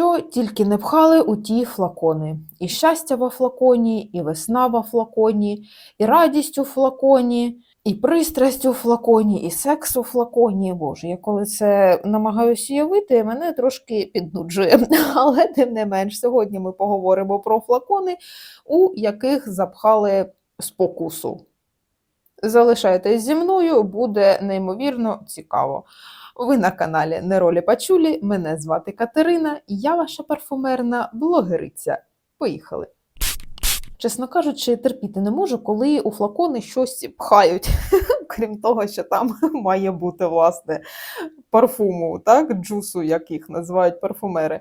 Що тільки не пхали у ті флакони. І щастя во флаконі, і весна во флаконі, і радість у флаконі, і пристрасть у флаконі, і секс у флаконі. Боже, я коли це намагаюся уявити, мене трошки піднуджує. Але тим не менш, сьогодні ми поговоримо про флакони, у яких запхали спокусу. Залишайтесь зі мною, буде неймовірно цікаво. Ви на каналі Неролі Пачулі. Мене звати Катерина, і я ваша парфумерна блогериця. Поїхали! Чесно кажучи, терпіти не можу, коли у флакони щось пхають, крім того, що там має бути власне парфуму, так, джусу, як їх називають парфумери.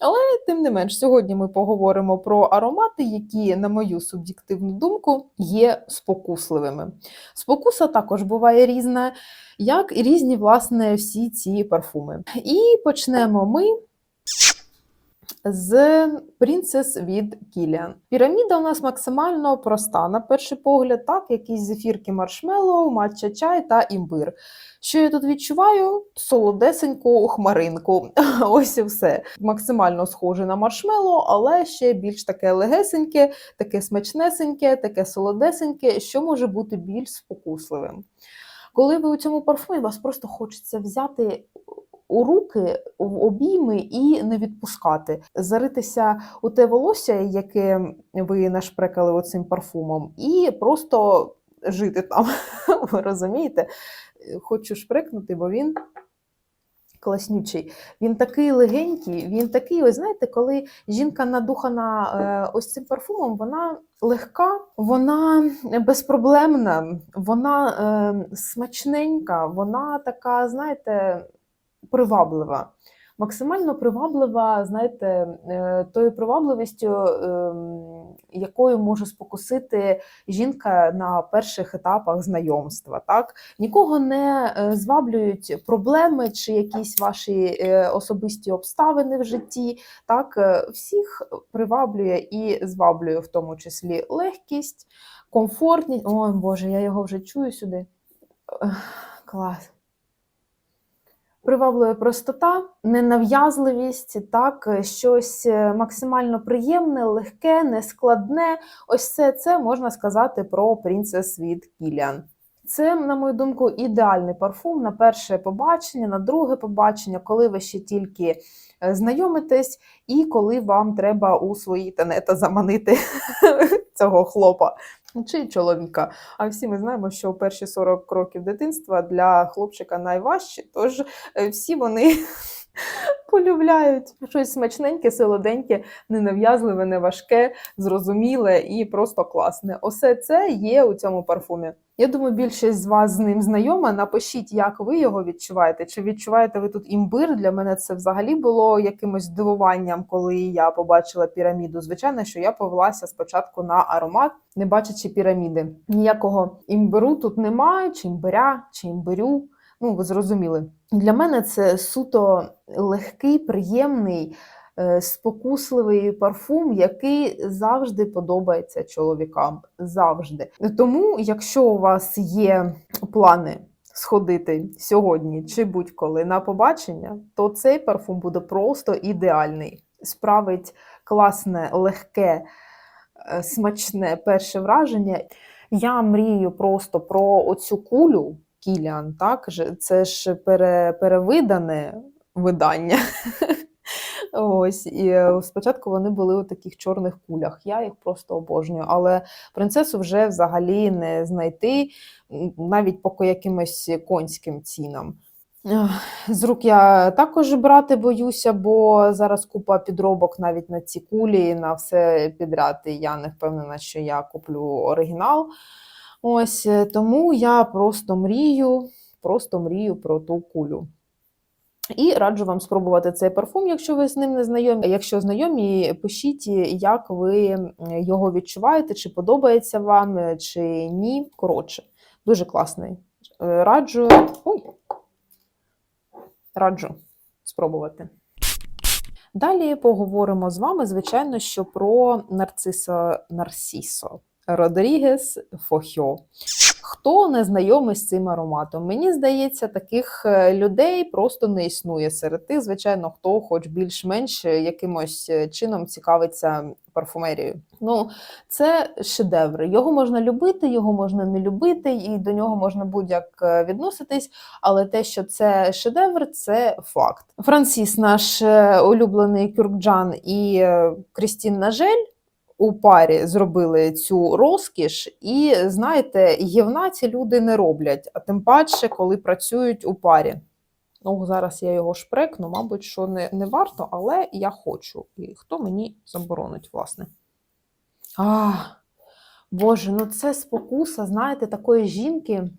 Але тим не менш, сьогодні ми поговоримо про аромати, які, на мою суб'єктивну думку, є спокусливими. Спокуса також буває різна, як і різні, власне, всі ці парфуми. І почнемо ми з Princess від Kilian. Піраміда у нас максимально проста, на перший погляд, так, якісь зефірки маршмеллоу, матча чай та імбир. Що я тут відчуваю? Солодесеньку хмаринку. Ось і все. Максимально схоже на маршмеллоу, але ще більш таке легесеньке, таке смачнесеньке, таке солодесеньке, що може бути більш спокусливим. Коли ви у цьому парфумі, вас просто хочеться взяти у руки, в обійми і не відпускати, заритися у те волосся, яке ви нашпрекали оцим парфумом, і просто жити там. Ви розумієте? Хочу шпрекнути, бо він. Класнючий. Він такий легенький, він такий, ось знаєте, коли жінка надухана е, ось цим парфумом, вона легка, вона безпроблемна, вона е, смачненька, вона така, знаєте, приваблива. Максимально приваблива, знаєте, е, тою привабливістю, ем, якою може спокусити жінка на перших етапах знайомства. Так? Нікого не е, зваблюють проблеми чи якісь ваші е, особисті обставини в житті. Так? Всіх приваблює і зваблює, в тому числі легкість, комфортність. Ой, Боже, я його вже чую сюди. Клас приваблює простота, ненав'язливість, так, щось е, максимально приємне, легке, нескладне. Ось все це можна сказати про принцес від Кіліан. Це, на мою думку, ідеальний парфум на перше побачення, на друге побачення, коли ви ще тільки е, знайомитесь, і коли вам треба у свої тенета заманити цього хлопа чи чоловіка. А всі ми знаємо, що перші 40 років дитинства для хлопчика найважчі, тож е, всі вони. Полюбляють щось смачненьке, солоденьке, ненав'язливе, неважке, зрозуміле і просто класне. Усе це є у цьому парфумі. Я думаю, більшість з вас з ним знайома. Напишіть, як ви його відчуваєте. Чи відчуваєте ви тут імбир? Для мене це взагалі було якимось здивуванням, коли я побачила піраміду. Звичайно, що я повелася спочатку на аромат, не бачачи піраміди. Ніякого імбиру тут немає, чи імбиря, чи імбирю. Ну, ви зрозуміли. Для мене це суто легкий, приємний. Е, спокусливий парфум, який завжди подобається чоловікам. Завжди. Тому, якщо у вас є плани сходити сьогодні чи будь-коли на побачення, то цей парфум буде просто ідеальний. Справить класне, легке, е, смачне перше враження. Я мрію просто про оцю кулю. Кіліан, так? Це ж пере, перевидане видання. Ось і е, спочатку вони були у таких чорних кулях. Я їх просто обожнюю. Але принцесу вже взагалі не знайти навіть по якимось конським цінам. З рук я також брати боюся, бо зараз купа підробок навіть на ці кулі, на все підряд. І я не впевнена, що я куплю оригінал. Ось е, тому я просто мрію, просто мрію про ту кулю. І раджу вам спробувати цей парфум, якщо ви з ним не знайомі. Якщо знайомі, пишіть, як ви його відчуваєте, чи подобається вам, чи ні. Коротше, дуже класний. Е, раджу. Ой! Раджу спробувати. Далі поговоримо з вами, звичайно, що про нарцисо Нарсісо Родрігес Фохьо. Хто не знайомий з цим ароматом? Мені здається, таких е, людей просто не існує серед тих, звичайно, хто хоч більш-менш е, якимось е, чином цікавиться парфумерією. Ну, це шедевр. Його можна любити, його можна не любити, і до нього можна будь-як відноситись. Але те, що це шедевр, це факт. Франсіс, наш улюблений Кюркджан і Крістін Нажель. У парі зробили цю розкіш, і знаєте, гівна ці люди не роблять, а тим паче, коли працюють у парі. Ну, зараз я його шпрекну, мабуть, що не, не варто, але я хочу. І хто мені заборонить, власне. А, Боже, ну це спокуса, знаєте, такої жінки,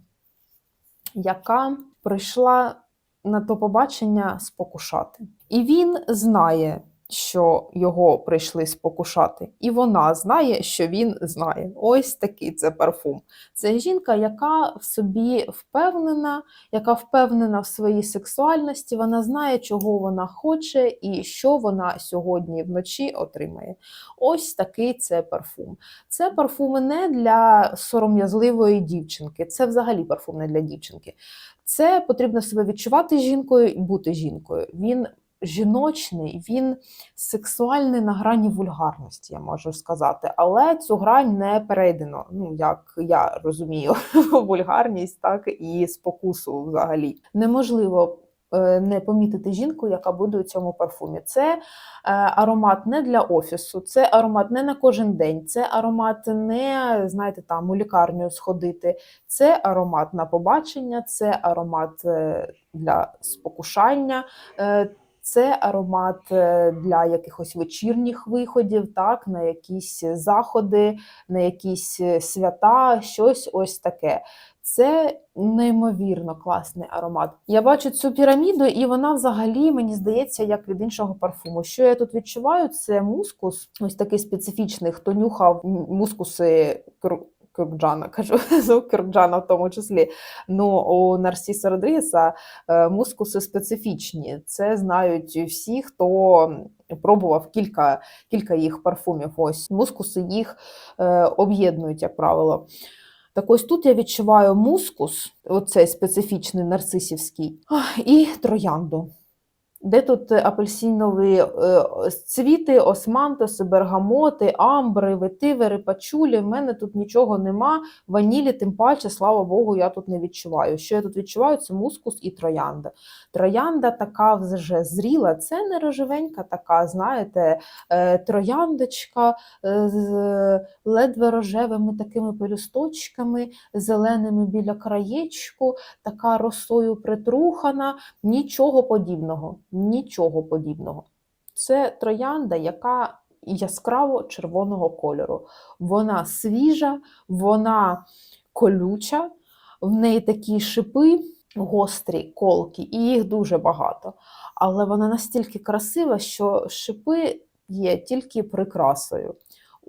яка прийшла на то побачення спокушати. І він знає, що його прийшли спокушати, і вона знає, що він знає. Ось такий це парфум. Це жінка, яка в собі впевнена, яка впевнена в своїй сексуальності, вона знає, чого вона хоче і що вона сьогодні вночі отримає. Ось такий це парфум. Це парфуми не для сором'язливої дівчинки, це взагалі парфум не для дівчинки. Це потрібно себе відчувати жінкою і бути жінкою. Він жіночний, він сексуальний на грані вульгарності, я можу сказати, але цю грань не перейдено. Ну як я розумію, вульгарність, так і спокусу взагалі неможливо. е, Не помітити жінку, яка буде у цьому парфумі. Це е, аромат не для офісу, це аромат не на кожен день, це аромат не знаєте, там у лікарню сходити. Це аромат на побачення, це аромат е, для спокушання. Це аромат е, для якихось вечірніх виходів, так, на якісь заходи, на якісь е, свята, щось ось таке. Це неймовірно класний аромат. Я бачу цю піраміду, і вона взагалі, мені здається, як від іншого парфуму. Що я тут відчуваю, це мускус, ось такий специфічний, хто нюхав мускуси Кюр- Кюркджана, кажу, Кюркджана в тому числі. Ну, у Нарсіса Родрігеса е, мускуси специфічні. Це знають всі, хто пробував кілька, кілька їх парфумів. Ось мускуси їх е, об'єднують, як правило. Так ось тут я відчуваю мускус, оцей специфічний нарцисівський, і троянду. Де тут апельсинові е, цвіти, османтоси, бергамоти, амбри, ветивери, пачулі. В мене тут нічого нема. Ванілі, тим паче, слава Богу, я тут не відчуваю. Що я тут відчуваю, це мускус і троянда. Троянда така вже зріла, це не рожевенька така, знаєте, е, трояндочка е, з ледве рожевими такими пелюсточками, зеленими біля краєчку, така росою притрухана. Нічого подібного. Нічого подібного. Це троянда, яка яскраво червоного кольору. Вона свіжа, вона колюча, в неї такі шипи гострі, колки, і їх дуже багато. Але вона настільки красива, що шипи є тільки прикрасою.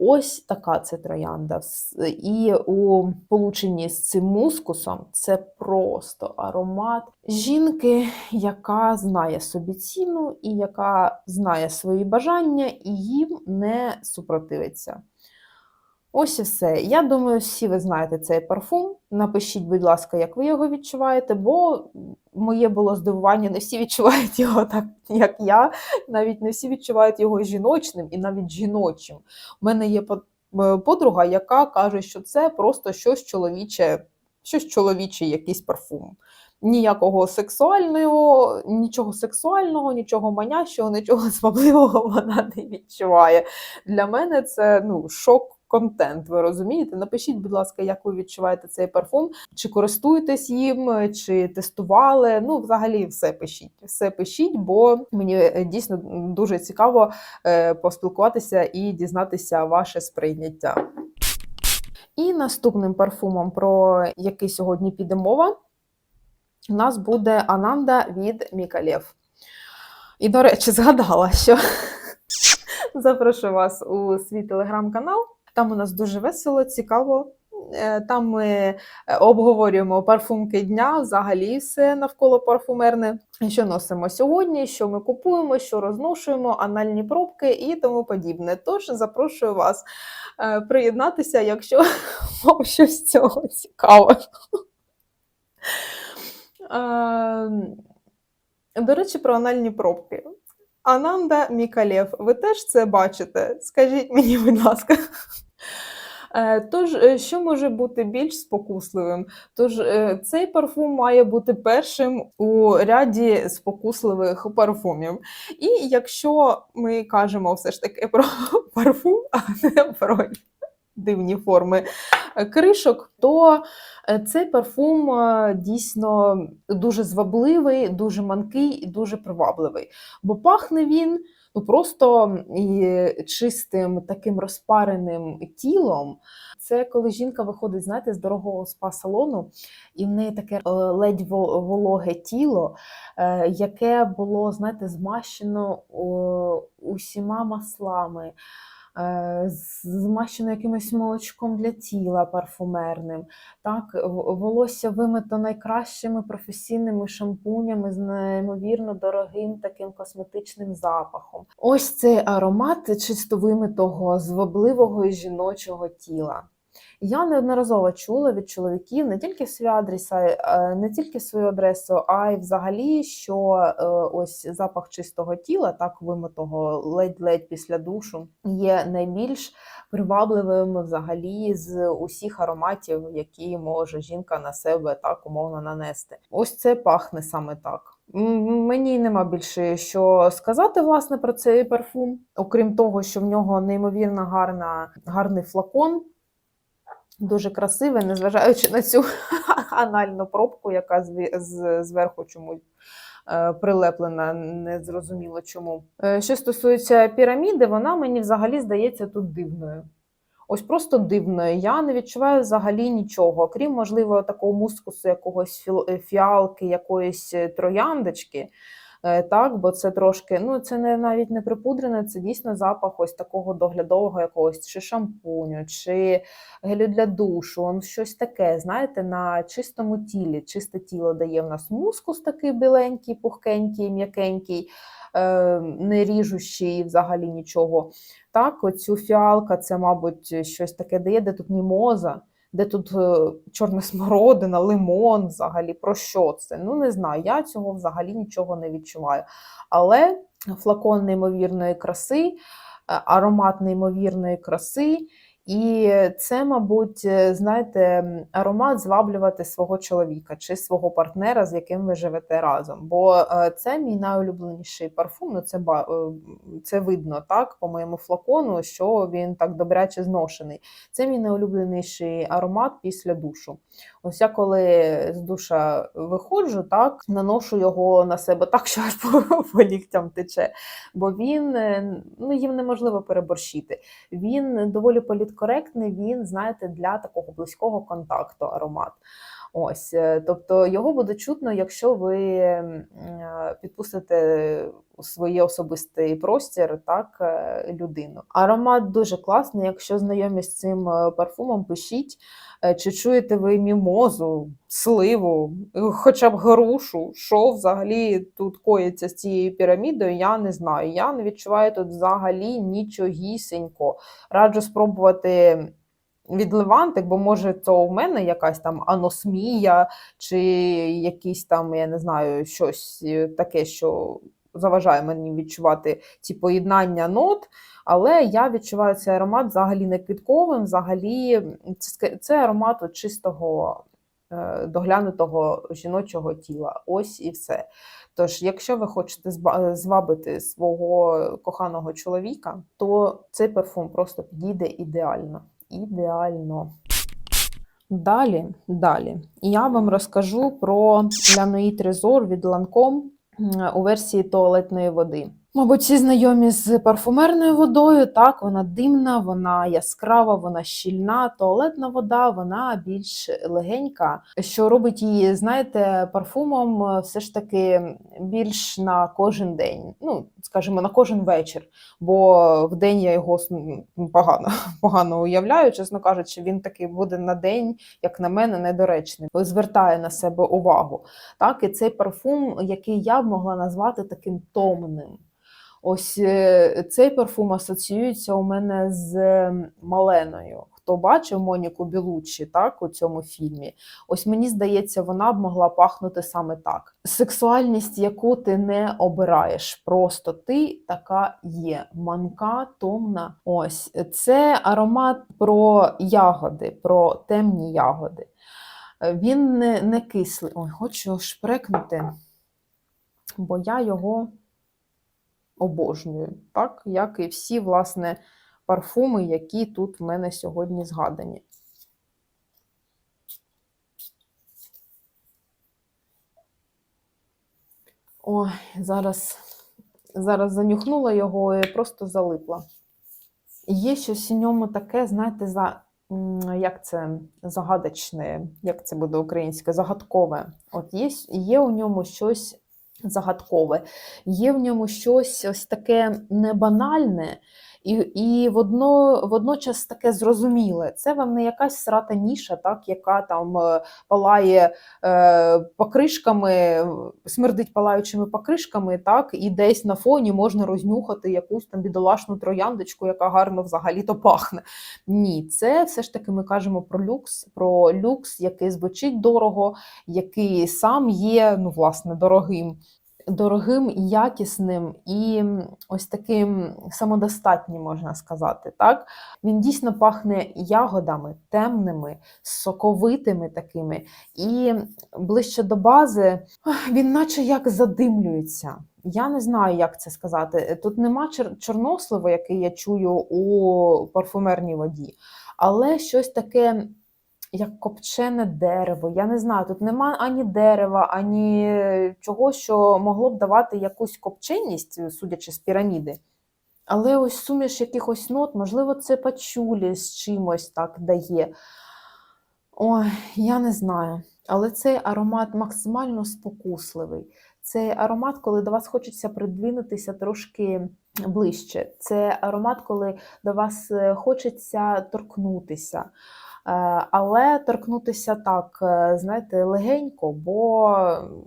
Ось така це троянда. І у полученні з цим мускусом це просто аромат жінки, яка знає собі ціну і яка знає свої бажання і їм не супротивиться. Ось і все. Я думаю, всі ви знаєте цей парфум. Напишіть, будь ласка, як ви його відчуваєте, бо моє було здивування, не всі відчувають його так, як я. Навіть не всі відчувають його жіночним і навіть жіночим. У мене є е, подруга, яка каже, що це просто щось чоловіче, щось чоловіче, якийсь парфум. Ніякого сексуального, нічого сексуального, нічого манящого, нічого звабливого вона не відчуває. Для мене це ну, шок. Контент, ви розумієте? Напишіть, будь ласка, як ви відчуваєте цей парфум, чи користуєтесь їм, чи тестували. Ну, взагалі, все пишіть. Все пишіть, бо мені е, дійсно дуже цікаво е, поспілкуватися і дізнатися ваше сприйняття. І наступним парфумом, про який сьогодні піде мова, у нас буде Ананда від Мікалєв. І, до речі, згадала, що запрошую вас у свій телеграм-канал. Там у нас дуже весело, цікаво, Е, Там ми е, обговорюємо парфумки дня, взагалі все навколо парфумерне. Що носимо сьогодні, що ми купуємо, що розношуємо, анальні пробки і тому подібне. Тож запрошую вас е, приєднатися, якщо вам щось цього цікаво. До речі, про анальні пробки. Ананда Мікалєв, ви теж це бачите? Скажіть мені, будь ласка. Е, Тож, е, що може бути більш спокусливим? Тож, е, цей парфум має бути першим у ряді спокусливих парфумів. І якщо ми кажемо все ж таки про парфум, а не про дивні форми кришок, то цей парфум дійсно дуже звабливий, дуже манкий і дуже привабливий. Бо пахне він ну, просто чистим таким розпареним тілом. Це коли жінка виходить, знаєте, з дорогого спа-салону, і в неї таке е, ледь вологе тіло, е, яке було, знаєте, змащено усіма маслами. Е, Змащено якимось молочком для тіла парфумерним, так, волосся вимито найкращими професійними шампунями з неймовірно дорогим таким косметичним запахом. Ось цей аромат чисто вимитого, звабливого і жіночого тіла. Я неодноразово чула від чоловіків не тільки свій адрес, е, не тільки свою адресу, а й взагалі, що е, ось запах чистого тіла, так вимитого ледь-ледь після душу, є найбільш привабливим взагалі з усіх ароматів, які може жінка на себе так умовно нанести. Ось це пахне саме так. Мені нема більше що сказати власне про цей парфум, окрім того, що в нього неймовірно гарна, гарний флакон. Дуже красиве, незважаючи на цю анальну пробку, яка зверху чомусь е, прилеплена, незрозуміло чому. Е, Що стосується піраміди, вона мені взагалі здається тут дивною. Ось просто дивною. Я не відчуваю взагалі нічого, окрім, можливо, такого мускусу, якогось фіалки, якоїсь е, трояндочки. Е, Так, бо це трошки, ну це не навіть не припудрене, це дійсно запах ось такого доглядового якогось чи шампуню, чи гелю для душу, он щось таке, знаєте, на чистому тілі. Чисте тіло дає в нас мускус такий біленький, пухкенький, м'якенький, е, не ріжущий взагалі нічого. Так, оцю фіалка, це, мабуть, щось таке дає, де тут мімоза, де тут е, чорна смородина, лимон взагалі. Про що це? Ну, не знаю, я цього взагалі нічого не відчуваю. Але флакон неймовірної краси, е, аромат неймовірної краси. І це, мабуть, е, знаєте, аромат зваблювати свого чоловіка чи свого партнера, з яким ви живете разом. Бо е, це мій найулюбленіший парфум. Ну це е, це видно так по моєму флакону, що він так добряче зношений. Це мій найулюбленіший аромат після душу. Ось я коли з душа виходжу, так наношу його на себе так, що аж по, по ліктям тече. Бо він ну їм неможливо переборщити. Він доволі політкоректний, він, знаєте, для такого близького контакту аромат. Ось, е, тобто його буде чутно, якщо ви е, підпустите у свій особистий простір так е, людину. Аромат дуже класний. Якщо знайомі з цим парфумом, пишіть, чи чуєте ви мімозу, сливу, е, хоча б грушу, що взагалі тут коїться з цією пірамідою, я не знаю. Я не відчуваю тут взагалі нічогісінько. Раджу спробувати від Левантик, бо може це у мене якась там аносмія, чи якийсь там, я не знаю, щось е, таке, що заважає мені відчувати ці поєднання нот. Але я відчуваю цей аромат взагалі не квітковим, взагалі це, це аромат от чистого е, доглянутого жіночого тіла. Ось і все. Тож, якщо ви хочете звабити свого коханого чоловіка, то цей парфум просто підійде ідеально. Ідеально. Далі, далі. Я вам розкажу про Ляної Трезор від Lancome у версії туалетної води. Мабуть, всі знайомі з парфумерною водою. Так, вона димна, вона яскрава, вона щільна. Туалетна вода вона більш легенька, що робить її, знаєте, парфумом е, все ж таки більш на кожен день. Ну, скажімо, на кожен вечір. Бо в день я його погано, погано уявляю, чесно кажучи, він такий буде на день, як на мене, недоречний, звертає на себе увагу. Так, і цей парфум, який я б могла назвати таким томним. Ось е, цей парфум асоціюється у мене з ем, Маленою. Хто бачив Моніку Білуччі так, у цьому фільмі? Ось мені здається, вона б могла пахнути саме так. Сексуальність, яку ти не обираєш, просто ти така є. Манка, томна. Ось це аромат про ягоди, про темні ягоди. Він не, не кислий. Ой, хочу шпрекнути, бо я його обожнюю, так як і всі, власне, парфуми, які тут в мене сьогодні згадані. Ой, зараз, зараз занюхнула його і просто залипла. Є щось у ньому таке, знаєте, за, як це загадочне, як це буде українське, загадкове. От є, є у ньому щось загадкове, є в ньому щось ось таке небанальне і, і водно, водночас таке зрозуміле. Це вам не якась срата ніша, так, яка там е, палає е, покришками, смердить палаючими покришками, так, і десь на фоні можна рознюхати якусь там бідолашну трояндочку, яка гарно взагалі-то пахне. Ні, це все ж таки ми кажемо про люкс, про люкс, який звучить дорого, який сам є, ну, власне, дорогим. Дорогим якісним, і ось таким самодостатнім, можна сказати. Так? Він дійсно пахне ягодами, темними, соковитими такими. І ближче до бази він наче як задимлюється. Я не знаю, як це сказати. Тут нема чор- чорносливу, який я чую у парфумерній воді, але щось таке як копчене дерево. Я не знаю, тут нема ані дерева, ані чого, що могло б давати якусь копченість, судячи з піраміди. Але ось суміш якихось нот, можливо, це пачулі з чимось так дає. Ой, я не знаю. Але цей аромат максимально спокусливий. Цей аромат, коли до вас хочеться придвинутися трошки ближче. Це аромат, коли до вас е, хочеться торкнутися. Е, Але торкнутися так, е, знаєте, легенько, бо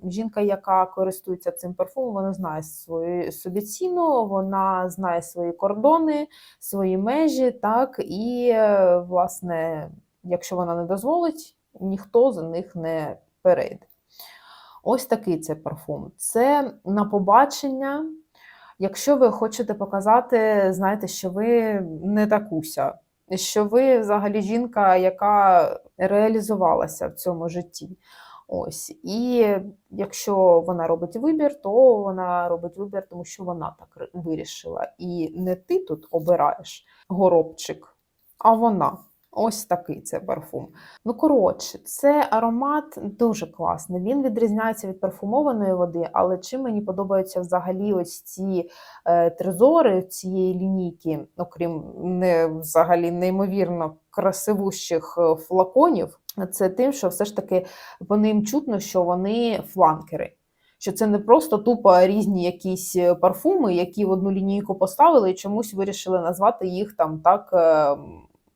жінка, яка користується цим парфумом, вона знає свою собі ціну, вона знає свої кордони, свої межі, так, і, е, власне, якщо вона не дозволить, ніхто за них не перейде. Ось такий це парфум. Це на побачення. Якщо ви хочете показати, знаєте, що ви не такуся, що ви взагалі жінка, яка реалізувалася в цьому житті. Ось. І якщо вона робить вибір, то вона робить вибір, тому що вона так вирішила. І не ти тут обираєш горобчик, а вона. Ось такий це парфум. Ну, коротше, це аромат дуже класний. Він відрізняється від парфумованої води, але чим мені подобаються взагалі ось ці е, трезори цієї лінійки, окрім не взагалі неймовірно красивущих е, флаконів, це тим, що все ж таки по ним чутно, що вони фланкери. Що це не просто тупо різні якісь е, парфуми, які в одну лінійку поставили і чомусь вирішили назвати їх там так е,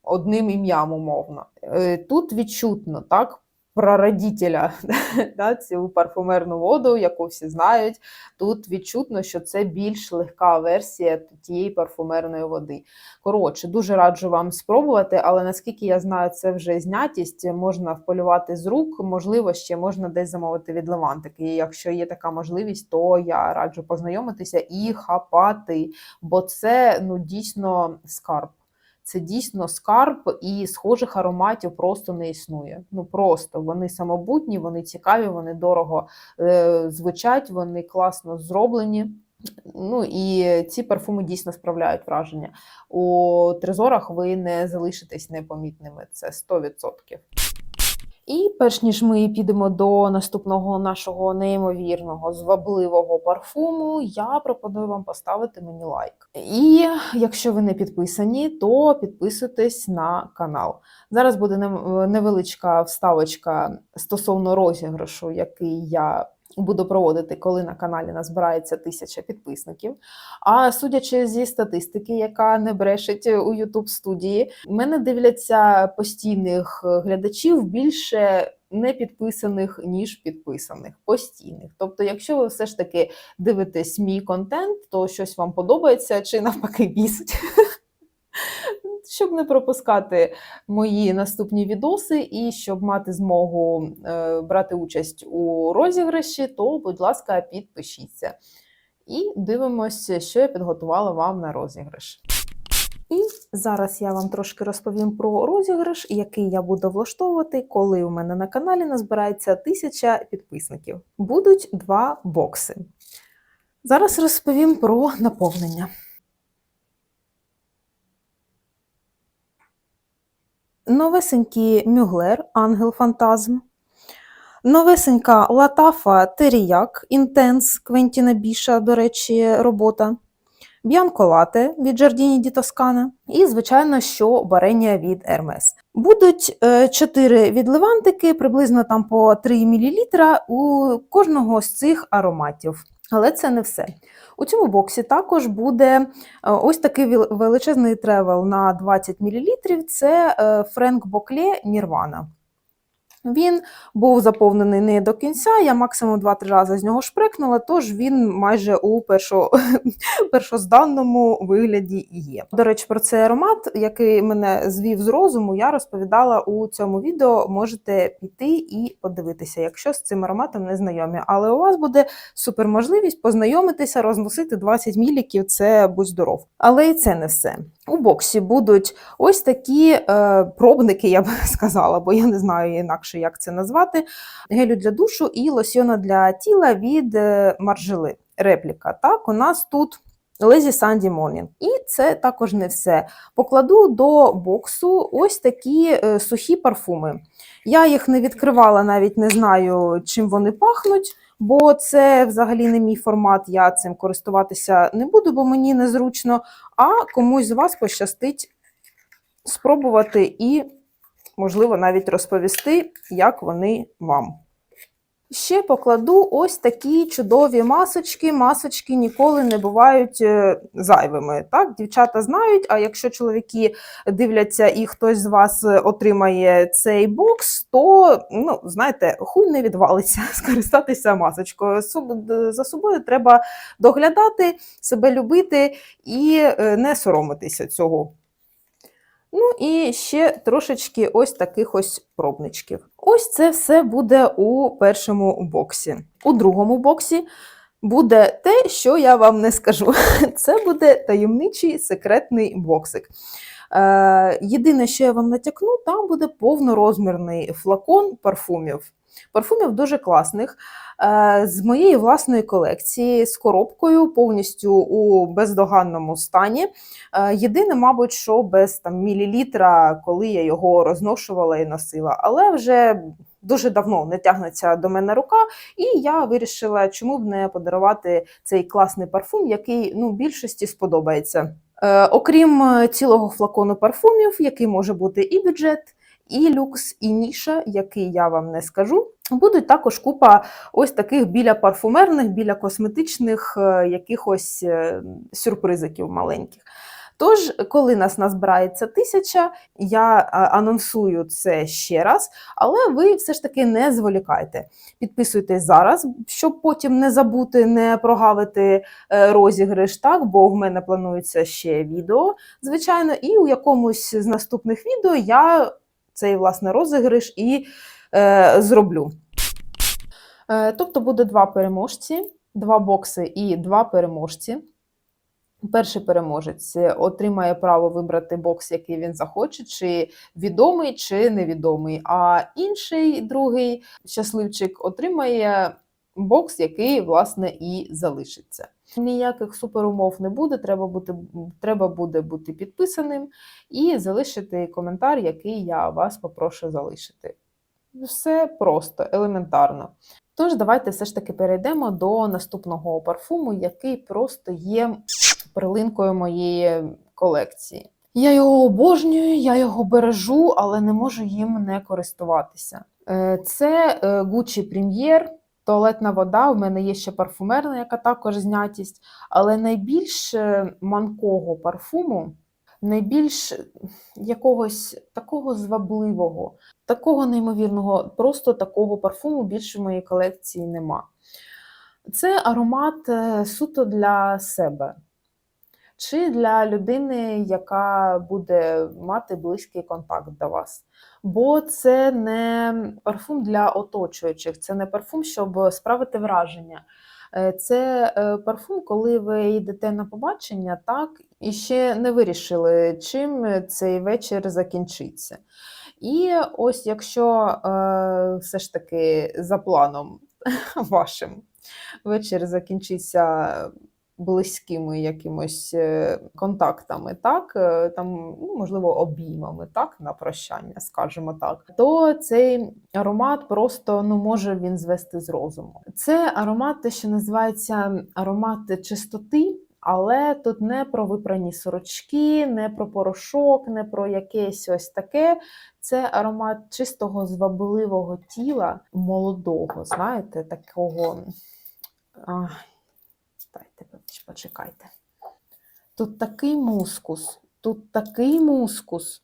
одним ім'ям умовно. Е, Тут відчутно так. Прародителя да, цю парфумерну воду, яку всі знають. Тут відчутно, що це більш легка версія тієї парфумерної води. Коротше, дуже раджу вам спробувати, але наскільки я знаю, це вже знятість, можна вполювати з рук, можливо, ще можна десь замовити від Левантики. І якщо є така можливість, то я раджу познайомитися і хапати, бо це ну дійсно скарб. Це дійсно скарб, і схожих ароматів просто не існує. Ну просто вони самобутні, вони цікаві, вони дорого е, звучать, вони класно зроблені. Ну і ці парфуми дійсно справляють враження. У трезорах ви не залишитесь непомітними, це 100%. І перш ніж ми підемо до наступного нашого неймовірного звабливого парфуму, я пропоную вам поставити мені лайк. І якщо ви не підписані, то підписуйтесь на канал. Зараз буде невеличка вставочка стосовно розіграшу, який я буду проводити, коли на каналі назбирається тисяча підписників. А судячи зі статистики, яка не брешить у YouTube студії, мене дивляться постійних глядачів більше не підписаних, ніж підписаних, постійних. Тобто, якщо ви все ж таки дивитесь мій контент, то щось вам подобається чи навпаки бісить. Щоб не пропускати мої наступні відоси і щоб мати змогу е, брати участь у розіграші, то, будь ласка, підпишіться. І дивимося, що я підготувала вам на розіграш. І зараз я вам трошки розповім про розіграш, який я буду влаштовувати, коли у мене на каналі назбирається тисяча підписників. Будуть два бокси. Зараз розповім про наповнення. Новесенький Мюглер Ангел Фантазм. Новесенька Латафа Теріяк Інтенс Квентіна Біша, до речі, робота. Б'янко Лате від Джардіні Ді Тоскана. І, звичайно, що варення від Ермес. Будуть е, чотири відливантики, приблизно там по 3 мл у кожного з цих ароматів. Але це не все. У цьому боксі також буде е, ось такий величезний тревел на 20 мл. Це е, Френк Бокле Нірвана. Він був заповнений не до кінця, я максимум 2-3 рази з нього шприкнула, тож він майже у першо, першозданному вигляді є. До речі, про цей аромат, який мене звів з розуму, я розповідала у цьому відео. Можете піти і подивитися, якщо з цим ароматом не знайомі. Але у вас буде супер можливість познайомитися, розносити 20 міліків, це будь здоров. Але і це не все. У боксі будуть ось такі е, пробники, я б сказала, бо я не знаю інакше, як це назвати. Гелю для душу і лосьйона для тіла від е, Маржели. Репліка. Так, у нас тут Lazy Sandy Morning. І це також не все. Покладу до боксу ось такі е, сухі парфуми. Я їх не відкривала, навіть не знаю, чим вони пахнуть. Бо це взагалі не мій формат, я цим користуватися не буду, бо мені незручно. А комусь з вас пощастить спробувати і, можливо, навіть розповісти, як вони вам. Ще покладу ось такі чудові масочки. Масочки ніколи не бувають е, зайвими. Так, дівчата знають. А якщо чоловіки дивляться і хтось з вас е, отримає цей бокс, то ну знаєте, хуй не відвалиться скористатися масочкою. За собою треба доглядати, себе любити і е, не соромитися цього. Ну і ще трошечки ось таких ось пробничків. Ось це все буде у першому боксі. У другому боксі буде те, що я вам не скажу. Це буде таємничий секретний боксик. Е, єдине, що я вам натякну, там буде повнорозмірний флакон парфумів. Парфумів дуже класних. Е, з моєї власної колекції, з коробкою повністю у бездоганному стані. Е, Єдине, мабуть, що без там мілілітра, коли я його розношувала і носила, але вже дуже давно не тягнеться до мене рука, і я вирішила, чому б не подарувати цей класний парфум, який ну більшості сподобається. Е, окрім е, цілого флакону парфумів, який може бути і бюджет, і люкс, і ніша, який я вам не скажу. Будуть також купа ось таких біля парфумерних, біля косметичних е, якихось е, сюрпризиків маленьких. Тож, коли нас назбирається тисяча, я е, анонсую це ще раз, але ви все ж таки не зволікайте. Підписуйтесь зараз, щоб потім не забути, не прогавити розіграш, так, бо в мене планується ще відео, звичайно, і у якомусь з наступних відео я цей власне розіграш і е, зроблю. Е, тобто буде два переможці, два бокси і два переможці. Перший переможець отримає право вибрати бокс, який він захоче, чи відомий, чи невідомий. А інший другий щасливчик отримає бокс, який, власне, і залишиться. Ніяких суперумов не буде, треба, бути, треба буде бути підписаним і залишити коментар, який я вас попрошу залишити. Все просто, елементарно. Тож, давайте все ж таки перейдемо до наступного парфуму, який просто є перлинкою моєї колекції. Я його обожнюю, я його бережу, але не можу їм не користуватися. Е, Це е, Gucci Premier туалетна вода. У мене є ще парфумерна, яка також знятість. Але найбільш е, манкого парфуму, найбільш якогось такого звабливого, такого неймовірного, просто такого парфуму більше в моїй колекції нема. Це аромат е, суто для себе. Чи для людини, яка буде мати близький контакт до вас. Бо це не парфум для оточуючих, це не парфум, щоб справити враження. Е, Це е, парфум, коли ви йдете на побачення, так, і ще не вирішили, чим цей вечір закінчиться. І ось якщо е, все ж таки за планом вашим вечір закінчиться близькими якимось е, контактами, так, е, там, ну, можливо, обіймами, так, на прощання, скажімо так, то цей аромат просто ну, може він звести з розуму. Це аромат, те, що називається аромат чистоти. Але тут не про випрані сорочки, не про порошок, не про якесь ось таке. Це аромат чистого звабливого тіла, молодого, знаєте, такого. Ах, Дайте, почекайте. Тут такий мускус, тут такий мускус.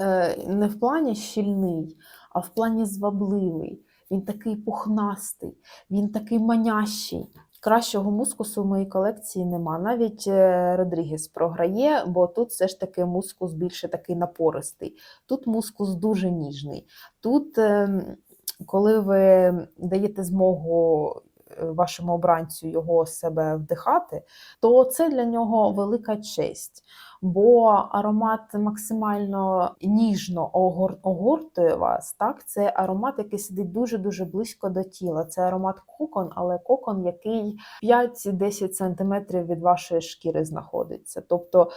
Е, Не в плані щільний, а в плані звабливий. Він такий пухнастий, він такий манящий. Кращого мускусу в моїй колекції нема. Навіть е, Родрігес програє, бо тут все ж таки мускус більше такий напористий. Тут мускус дуже ніжний. Тут, ем, коли ви даєте змогу вашому обранцю його себе вдихати, то це для нього велика честь. Бо аромат максимально ніжно огор- огортує вас. Так? Це аромат, який сидить дуже-дуже близько до тіла. Це аромат кокон, але кокон, який 5-10 см від вашої шкіри знаходиться. Тобто,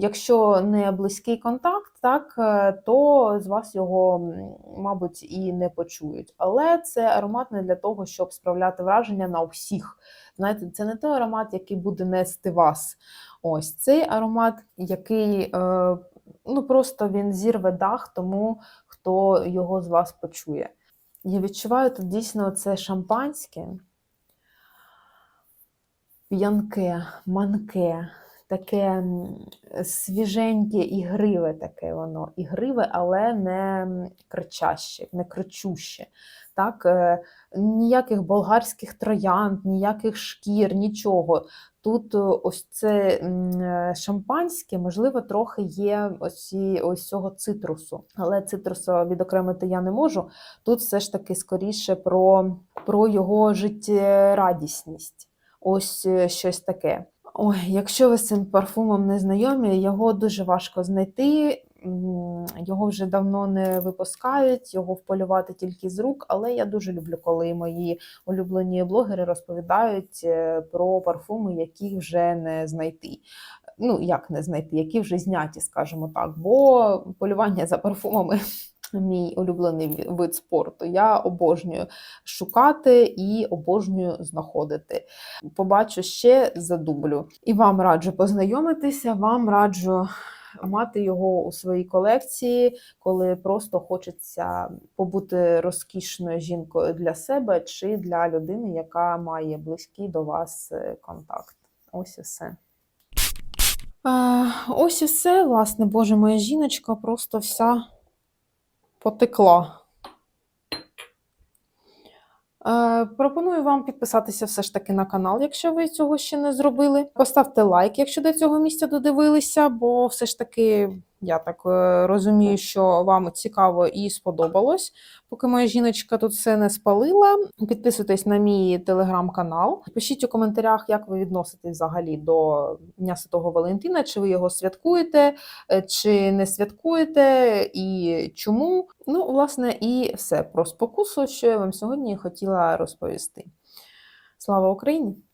якщо не близький контакт, так, е, то з вас його, мабуть, і не почують. Але це аромат не для того, щоб справляти враження на всіх. Знаєте, це не той аромат, який буде нести вас. Ось цей аромат, який е, ну просто він зірве дах тому, хто його з вас почує. Я відчуваю тут дійсно це шампанське, п'янке, манке, таке свіженьке, ігриве таке воно. Ігриве, але не кричаще, не кричуще. Так? е, Ніяких болгарських троянд, ніяких шкір, нічого. Тут е, ось це е, шампанське, можливо, трохи є ось, ось цього цитрусу, але цитрусу відокремити я не можу. Тут все ж таки скоріше про, про його життєрадісність. Ось щось таке. Ой, якщо ви з цим парфумом не знайомі, його дуже важко знайти. Його вже давно не випускають, його вполювати тільки з рук, але я дуже люблю, коли мої улюблені блогери розповідають е, про парфуми, які вже не знайти. Ну, як не знайти, які вже зняті, скажімо так. Бо полювання за парфумами мій улюблений вид спорту. Я обожнюю шукати і обожнюю знаходити. Побачу ще задублю. І вам раджу познайомитися, вам раджу мати його у своїй колекції, коли просто хочеться побути розкішною жінкою для себе чи для людини, яка має близький до вас е, контакт. Ось і все. Ось і все, власне, Боже, моя жіночка просто вся потекла. Е, Пропоную вам підписатися все ж таки на канал, якщо ви цього ще не зробили. Поставте лайк, якщо до цього місця додивилися, бо все ж таки я так е, розумію, що вам цікаво і сподобалось. Поки моя жіночка тут все не спалила. Підписуйтесь на мій телеграм-канал. Пишіть у коментарях, як ви відноситесь взагалі до Дня Святого Валентина, чи ви його святкуєте, е, чи не святкуєте, і чому. Ну, власне, і все про спокусу, що я вам сьогодні хотіла розповісти. Слава Україні!